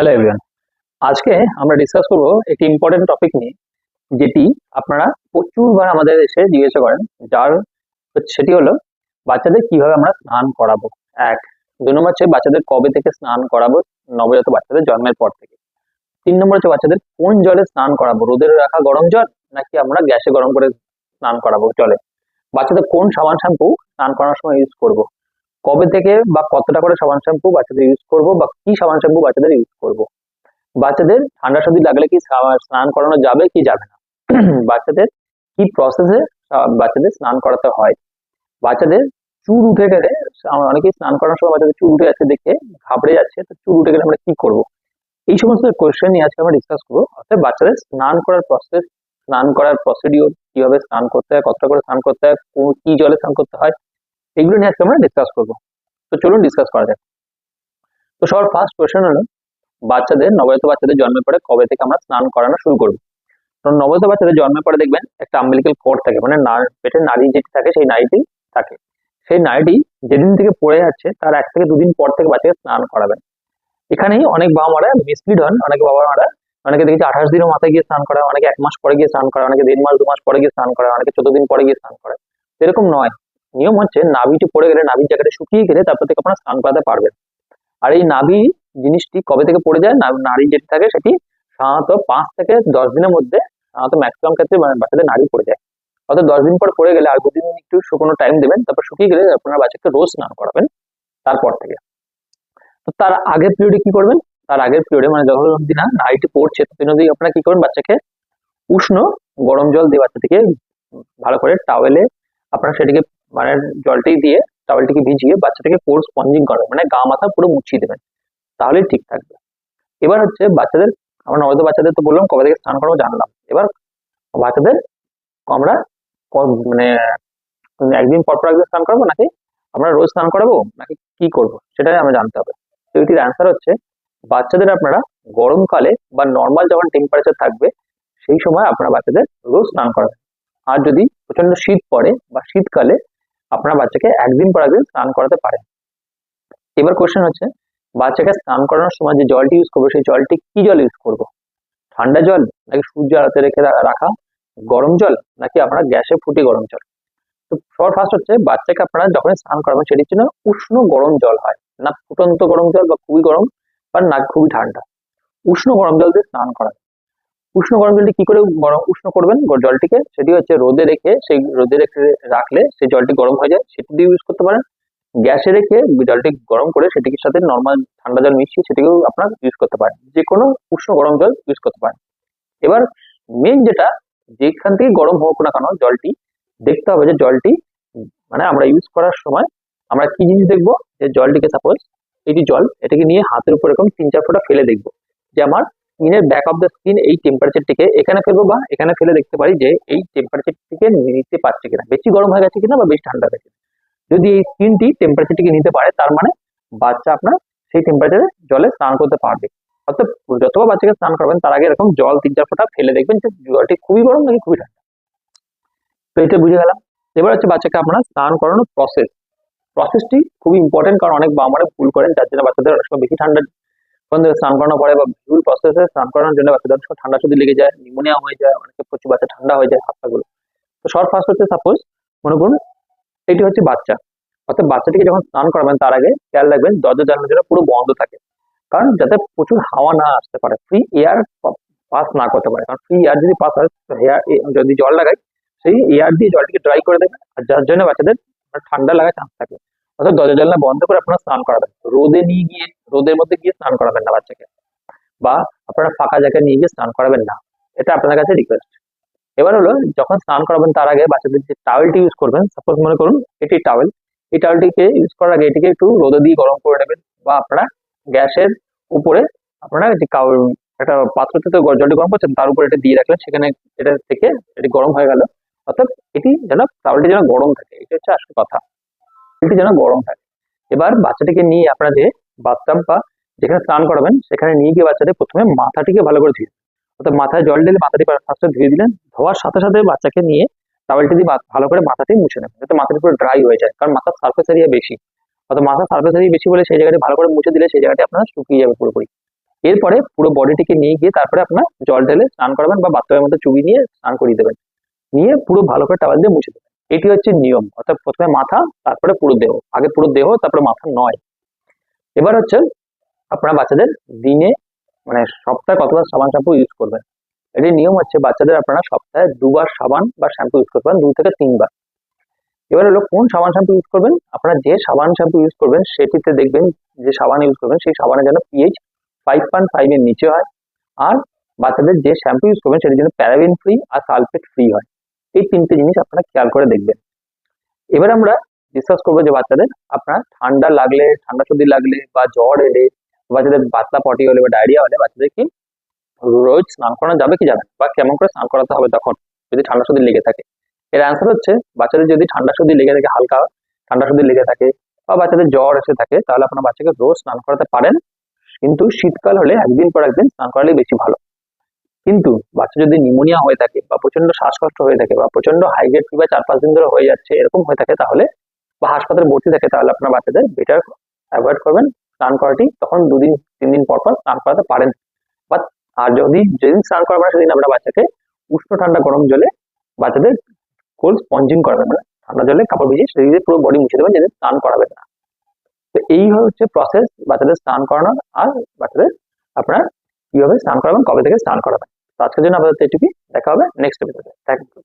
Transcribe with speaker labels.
Speaker 1: Hello everyone আজকে আমরা discuss করব একটি ইম্পর্টেন্ট টপিক নিয়ে, যেটি আপনারা প্রচুরবার আমাদের এসে জিজ্ঞাসা করেন, যার সেটি হলো, বাচ্চাদের কীভাবে আমরা স্নান করাবো? এক, দুই নম্বর হচ্ছে বাচ্চাদের কবে থেকে স্নান করাবো? নবজাত বাচ্চাদের জন্মের পর থেকে। তিন নম্বর হচ্ছে বাচ্চাদের কোন জলে স্নান করাবো? রোদের রাখা গরম জল, নাকি আমরা গ্যাসে গরম করে স্নান করাবো জলে? বাচ্চাদের কোন সাবান শ্যাম্পু স্নান করার সময় ইউজ করব? কবে থেকে বা কতটা করে সাবান শ্যাম্পু বাচ্চাদের ইউজ করব বা কি সাবান শ্যাম্পু বাচ্চাদের ইউজ করব? বাচ্চাদের ঠান্ডা সর্দি লাগলে কি স্নান করানো যাবে কি যাবে না? বাচ্চাদের কি প্রসেসে বাচ্চাদের স্নান করাতে হয়? বাচ্চাদের চুল উঠে গেলে অনেকেই স্নান করানোর সময় বাচ্চাদের চুল উঠে যাচ্ছে দেখে, ঘাবড়ে যাচ্ছে, তো চুল উঠে গেলে আমরা কি করব? এই সমস্ত কোয়েশ্চেন নিয়ে আজকে আমরা ডিসকাস করব। অর্থাৎ বাচ্চাদের স্নান করার প্রসেস স্নান করার প্রসিডিওর কীভাবে স্নান করতে হয়, কতটা করে স্নান করতে হয় কি জলে স্নান করতে হয় এগুলো নিয়ে আজকে আমরা ডিসকাস করব। তো চলুন ডিসকাস করা যাক। তো সবার ফার্স্ট কোয়েশ্চেন হলো, বাচ্চাদের, নবজাত বাচ্চাদের জন্মের পরে কবে থেকে আমরা স্নান করানো শুরু করব? কারণ নবজাত বাচ্চাদের জন্মের পরে দেখবেন একটা আম্বিলিক্যাল কোড থাকে মানে পেটের নারী যেটি থাকে, সেই নারীটি থাকে। সেই নারীটি যেদিন থেকে পড়ে যাচ্ছে, তার এক থেকে দুদিন পর থেকে বাচ্চাকে স্নান করাবেন। এখানেই অনেক বাবা মারা মিসলিড হন, অনেক বাবা মারা, অনেকে দেখেছি আঠাশ দিনের মাথায় গিয়ে স্নান করা অনেকে এক মাস পরে গিয়ে স্নান করা অনেকে দেড় মাস, দু মাস পরে গিয়ে স্নান করা অনেকে চোদ্দ দিন পরে গিয়ে স্নান করে এরকম নয়। নিয়ম হচ্ছে নাভিটি পড়ে গেলে নাভির জায়গাটা শুকিয়ে গেলে তারপর থেকে আপনারা স্নান করাতে পারবেন। আর এই নাভি জিনিসটি কবে থেকে পড়ে যায়? নারী যেটি থাকে সেটি সাধারণত পাঁচ থেকে দশ দিনের মধ্যে সাধারণত ম্যাক্সিমাম ক্ষেত্রে বাচ্চাদের নারী পড়ে যায়। অর্থাৎ দশ দিন পর পড়ে গেলে আর দুদিন একটু শুকনো টাইম দেবেন, তারপর শুকিয়ে গেলে আপনারা বাচ্চাকে রোজ স্নান করাবেন তারপর থেকে। তো তার আগের পিরিয়ডে কি করবেন? তার আগের পিরিয়ডে মানে যখন অব্দি না নারীটি পড়ছে, ততদিন অব্দি আপনারা কি করবেন? বাচ্চাকে উষ্ণ গরম জল দিয়ে বাচ্চাটিকে ভালো করে টাওয়েলে আপনারা সেটিকে মানে জলটি দিয়ে টাওয়েলটিকে ভিজিয়ে বাচ্চাটাকে পোর স্পঞ্জিং করাবেন মানে গা মাথা পুরো মুছিয়ে দেবেন। তাহলেই ঠিক থাকবে। এবার হচ্ছে বাচ্চাদের, আমরা নবজাতক বাচ্চাদের তো বললাম, কবে থেকে স্নান করাবো জানলাম। এবার বাচ্চাদের আমরা মানে একদিন পর পর একদিন স্নান করাবো নাকি আমরা রোজ স্নান করাবো নাকি কি করব, সেটাই আমরা জানতে হবে। তো এটির অ্যান্সার হচ্ছে, বাচ্চাদের আপনারা গরমকালে বা নর্মাল যখন টেম্পারেচার থাকবে, সেই সময় আপনারা বাচ্চাদের রোজ স্নান করাবেন। আর যদি প্রচণ্ড শীত পড়ে বা শীতকালে আপনার বাচ্চাকে একদিন পর একদিন স্নান করাতে পারেন এবার কোশ্চেন হচ্ছে, বাচ্চাকে স্নান করানোর সময় যে জলটি ইউজ করব, সেই জলটি কি জল ইউজ করব? ঠান্ডা জল নাকি সূর্য আলোতে রেখে রাখা গরম জল নাকি আপনারা গ্যাসে ফুটে গরম জল? তো সবার ফার্স্ট হচ্ছে, বাচ্চাকে আপনারা যখন স্নান করাবেন, সেটির জন্য উষ্ণ গরম জল হয়। না ফুটন্ত গরম জল বা খুবই গরম বা না খুবই ঠান্ডা। উষ্ণ গরম জল দিয়ে স্নান করা উষ্ণ গরম জলটি কি করে গরম, উষ্ণ করবেন? জলটিকে সেটি হচ্ছে রোদে রেখে, সেই রোদে রেখে রাখলে সেই জলটি গরম হয়ে যায়। সেটি দিয়ে ইউজ করতে পারেন। গ্যাসে রেখে জলটি গরম করে সেটির সাথে নর্মাল ঠান্ডা জল মিশিয়ে সেটিকেও আপনার ইউজ করতে পারেন। যে কোনো উষ্ণ গরম জল ইউজ করতে পারেন। এবার মেন যেটা, যেখান থেকে গরম হোক না কেন জলটি, দেখতে হবে যে জলটি মানে আমরা ইউজ করার সময় আমরা কি জিনিস দেখব? যে জলটিকে সাপোজ এটি জল, এটাকে নিয়ে হাতের উপর এরকম তিন চার ফোঁটা ফেলে দেখব। যে আমার স্কিনের ব্যাক অফ দ্য স্কিন এই টেম্পারেচারটিকে এখানে ফেলব বা এখানে ফেলে দেখতে পারি যে এই টেম্পারেচারটিকে নিতে পারছে কিনা। বেশি গরম হয়ে গেছে কিনা বা বেশি ঠান্ডা হয়ে গেছে যদি এই স্ক্রিনটি টেম্পারেচারটিকে নিতে পারে, তার মানে বাচ্চা আপনার সেই টেম্পারেচারে জলে স্নান করতে পারবে। অর্থাৎ যতবার বাচ্চাকে স্নান করবেন, তার আগে এরকম জল তিন চার ফোঁটা ফেলে দেখবেন যে জলটি খুবই গরম নাকি খুবই ঠান্ডা। তো এটা বুঝে গেলাম। এবার হচ্ছে বাচ্চাকে আপনার স্নান করানোর প্রসেস প্রসেসটি খুবই ইম্পর্টেন্ট কারণ অনেক বাবা মারা ভুল করেন, যার জন্য বাচ্চাদের অনেক সময় বেশি ঠান্ডা স্নান করানোর পরে বা ভুল প্রসেসে স্নান করানোর জন্য বাচ্চাদের ঠান্ডা সর্দি লেগে যায় নিমোনিয়া হয়ে যায়, অনেকে প্রচুর বাচ্চা ঠান্ডা হয়ে যায় হাত তো সব ফার্স্ট হচ্ছে সাপোজ মনে করুন এটি হচ্ছে বাচ্চা। অর্থাৎ বাচ্চাটিকে যখন স্নান করাবেন তার আগে খেয়াল রাখবেন, দরজা জানালা যেন পুরো বন্ধ থাকে। কারণ যাতে প্রচুর হাওয়া না আসতে পারে ফ্রি এয়ার পাস না করতে পারে। কারণ ফ্রি এয়ার যদি পাস হয় হেয়ার যদি জল লাগাই, সেই এয়ার দিয়ে জলটিকে ড্রাই করে দেবে, আর যার জন্য বাচ্চাদের ঠান্ডা লাগার চান্স থাকে। অর্থাৎ দরজা জানলা বন্ধ করে আপনারা স্নান করাবেন। রোদে নিয়ে গিয়ে রোদের মধ্যে গিয়ে স্নান করাবেন না বাচ্চাকে। বা আপনারা ফাঁকা জায়গায় নিয়ে গিয়ে স্নান করাবেন না। এটা আপনাদের কাছে রিকোয়েস্ট এবার হলো, যখন স্নান করাবেন তার আগে বাচ্চাদের যে টাওয়েলটি ইউজ করবেন সাপোজ মনে করুন এটি টাওয়েল এই টাওয়েলটিকে ইউজ করার আগে এটিকে একটু রোদে দিয়ে গরম করে নেবেন বা আপনারা গ্যাসের উপরে আপনারা যে একটা পাত্রতে তো জলটি গরম করছেন, তার উপরে এটা দিয়ে রাখলেন, সেখানে এটা থেকে এটি গরম হয়ে গেল। অর্থাৎ এটি যেন টাওয়েলটি যেন গরম থাকে, এটা হচ্ছে আসল কথা। এটি যেন গরম থাকে। এবার বাচ্চাটিকে নিয়ে আপনারা যে বাথটাব বা যেখানে স্নান করাবেন, সেখানে নিয়ে গিয়ে বাচ্চাদের প্রথমে মাথাটিকে ভালো করে ধুয়ে অর্থাৎ মাথায় জল ঢেলে মাথাটি ফার্স্টে ধুয়ে দিলেন, ধোয়ার সাথে সাথে বাচ্চাকে নিয়ে টাওয়েলটি দিয়ে ভালো করে মাথাটি মুছে নেবেন, যাতে মাথাটি পুরো ড্রাই হয়ে যায়, কারণ মাথার সার্ফেস এরিয়া বেশি। অর্থাৎ মাথার সার্ফেস এরিয়া বেশি বলে সেই জায়গাটি ভালো করে মুছে দিলে সেই জায়গাটি আপনার শুকিয়ে যাবে পুরোপুরি। এরপরে পুরো বডিটিকে নিয়ে গিয়ে তারপরে আপনার জল ঢেলে স্নান করাবেন বা বাথরুমের মধ্যে চুবি নিয়ে স্নান করিয়ে দেবেন। নিয়ে পুরো ভালো করে টাওয়াল দিয়ে মুছে দেবেন। এটি হচ্ছে নিয়ম, অর্থাৎ প্রথমে মাথা, তারপরে পুরো দেহ। আগে পুরো দেহ, তারপরে মাথা নয়। এবার হচ্ছে আপনারা বাচ্চাদের দিনে মানে সপ্তাহে কতবার সাবান শ্যাম্পু ইউজ করবেন? এটি নিয়ম হচ্ছে বাচ্চাদের আপনারা সপ্তাহে দুবার সাবান বা শ্যাম্পু ইউজ করতে পারেন, দু থেকে তিনবার। এবার হলো কোন সাবান শ্যাম্পু ইউজ করবেন? আপনারা যে সাবান শ্যাম্পু ইউজ করবেন, সেটিতে দেখবেন যে সাবান ইউজ করবেন, সেই সাবানের যেন পিএইচ ফাইভ পয়েন্ট ফাইভ এর নিচে হয় আর বাচ্চাদের যে শ্যাম্পু ইউজ করবেন, সেটি যেন প্যারাবিন ফ্রি আর সালফেট ফ্রি হয়। এই তিনটে জিনিস আপনারা খেয়াল করে দেখবেন। এবার আমরা ডিসকাস করব যে বাচ্চাদের আপনার ঠান্ডা লাগলে, ঠান্ডা সর্দি লাগলে বা জ্বর এলে, বাচ্চাদের পাতলা পটি হলে বা ডায়রিয়া হলে বাচ্চাদের কি রোজ স্নান করানো যাবে কি যাবে বা কেমন করে স্নান করাতে হবে তখন যদি ঠান্ডা সর্দি লেগে থাকে? এর অ্যান্সার হচ্ছে বাচ্চাদের যদি ঠান্ডা সর্দি লেগে থাকে, হালকা ঠান্ডা সর্দি লেগে থাকে বা বাচ্চাদের জ্বর এসে থাকে, তাহলে আপনার বাচ্চাকে রোজ স্নান করাতে পারেন। কিন্তু শীতকাল হলে একদিন পর একদিন স্নান করালেই বেশি ভালো। কিন্তু বাচ্চা যদি নিউমোনিয়া হয়ে থাকে বা প্রচণ্ড শ্বাসকষ্ট হয়ে থাকে বা প্রচণ্ড হাইগ্রেড ফিভার চার পাঁচ দিন ধরে হয়ে যাচ্ছে, এরকম হয়ে থাকে, তাহলে বা হাসপাতালে ভর্তি থাকে, তাহলে আপনার বাচ্চাদের বেটার অ্যাভয়েড করবেন। স্নান করাটি তখন দুদিন তিন দিন পর পর স্নান করাতে পারেন। বা আর যদি, যেদিন স্নান করাবেন সেদিন আমরা বাচ্চাকে উষ্ণ ঠান্ডা গরম জলে বাচ্চাদের কোল্ড স্পঞ্জিং করাবেন মানে ঠান্ডা জলে কাপড় ভিজিয়ে সেদিকে পুরো বডি মুছে দেবেন যেদিন স্নান করাবেন না। তো এই হচ্ছে প্রসেস বাচ্চাদের স্নান করানোর আর বাচ্চাদের আপনার কীভাবে স্নান করাবেন, কবে থেকে স্নান করাবেন। তো আজকের জন্য আপাতত এটুকুই। দেখা হবে নেক্সট এপিসোডে থ্যাংক ইউ